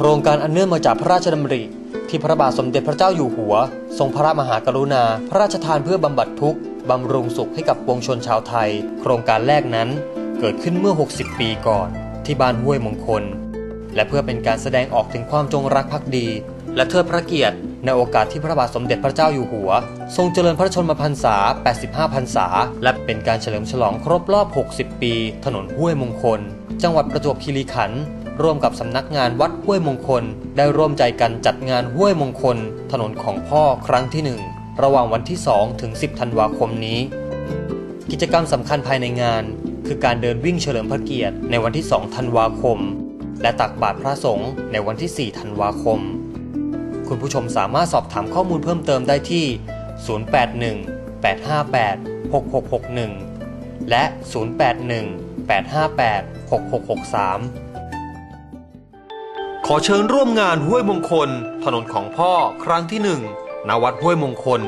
โครงการอันเนื่องมาจากพระราชดำริ ที่พระบาทสมเด็จพระเจ้าอยู่หัว ทรงพระมหากรุณา พระราชทานเพื่อบำบัดทุกข์บำรุงสุขให้กับปวงชนชาวไทย โครงการแรกนั้นเกิดขึ้นเมื่อ 60 ปีก่อน ที่บ้านห้วยมงคล และเพื่อเป็นการแสดงออกถึงความจงรักภักดี และเทิดพระเกียรติ ในโอกาสที่พระบาทสมเด็จพระเจ้าอยู่หัว ทรงเจริญพระชนมพรรษา 85 พรรษา และเป็นการเฉลิมฉลองครบรอบ 60 ปี ถนนห้วยมงคล จังหวัดประจวบคีรีขันธ์ ร่วมกับสำนักงานวัดห้วยมงคล ได้ร่วมใจกันจัดงานห้วยมงคล ถนนของพ่อครั้งที่ 1 ระหว่างวันที่ 2 ถึง 10 ธันวาคมนี้ กิจกรรมสำคัญภายในงาน คือการเดินวิ่งเฉลิมพระเกียรติในวันที่ 2 ธันวาคม และตักบาตรพระสงฆ์ในวันที่ 4 ธันวาคม คุณผู้ชมสามารถสอบถามข้อมูลเพิ่มเติมได้ที่ 081-858-6661 และ 081-858-6663 ขอเชิญร่วมงานห้วยมงคล ถนนของพ่อครั้งที่หนึ่งณวัดห้วยมงคล